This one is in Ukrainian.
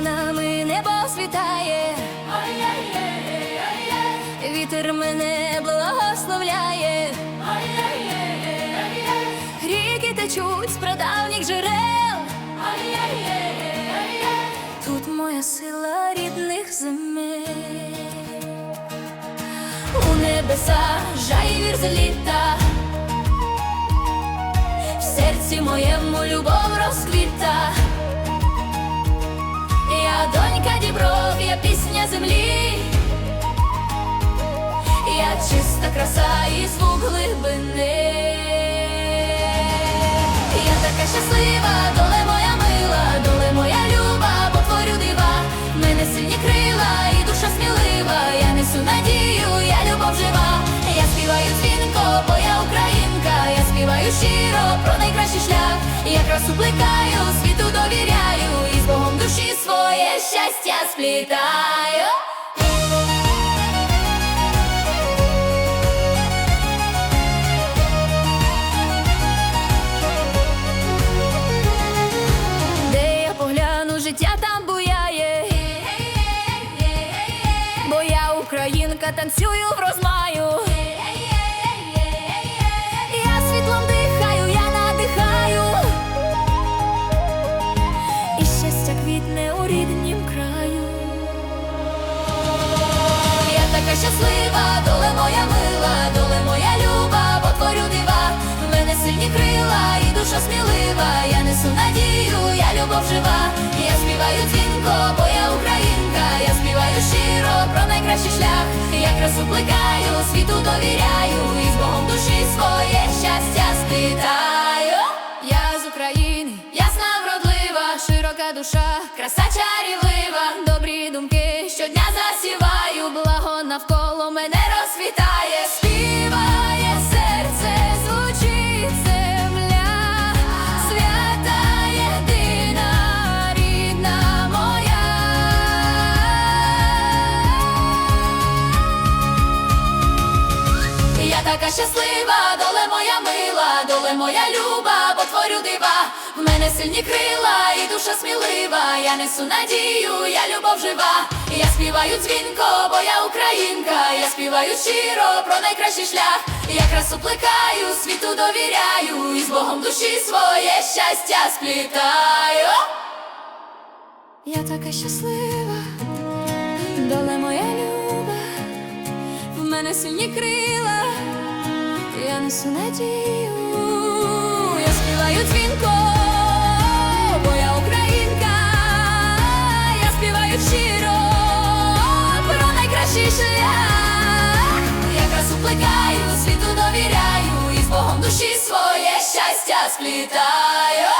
нами небо світає, вітер мене благословляє, ріки течуть з прадавніх джерел. Тут моя сила рідних земель, у небеса жай вір зліта, в серці моєму любов розквіта. Я донька дібров, я пісня землі. Я чиста краса і звук глибини. Я така щаслива, доле моя мила, доле моя люба, бо творю дива. Мене сильні крила і душа смілива. Я несу надію, я любов жива. Я співаю дзвінко, бо я українка. Я співаю щиро про найкращий шлях. Я красу плекаю, світу довіряю, своє щастя сплітаю. Де я погляну, життя там буяє. Бо я українка, танцюю в розмаю. Щаслива, доле моя мила, доле моя люба, бо творю дива. В мене сильні крила і душа смілива. Я несу надію, я любов жива. Я співаю дзвінко, бо я українка. Я співаю щиро про найкращий шлях. Я красу плекаю, світу довіряю, і з Богом душі своє щастя спитаю. Я з України, ясна вродлива, широка душа, краса чарівлива, така щаслива, доле моя мила, доле моя люба, бо творю дива. В мене сильні крила і душа смілива. Я несу надію, я любов жива. Я співаю дзвінко, бо я українка. Я співаю щиро про найкращий шлях. Я красу плекаю, світу довіряю, і з Богом душі своє щастя сплітаю. Я така щаслива, доле моя люба. В мене сильні крила, я несу надію, я співаю дзвінко, бо я українка, я співаю щиро про найкращий шлях. Я красу плекаю, світу довіряю, і з Богом душі своє щастя сплітаю.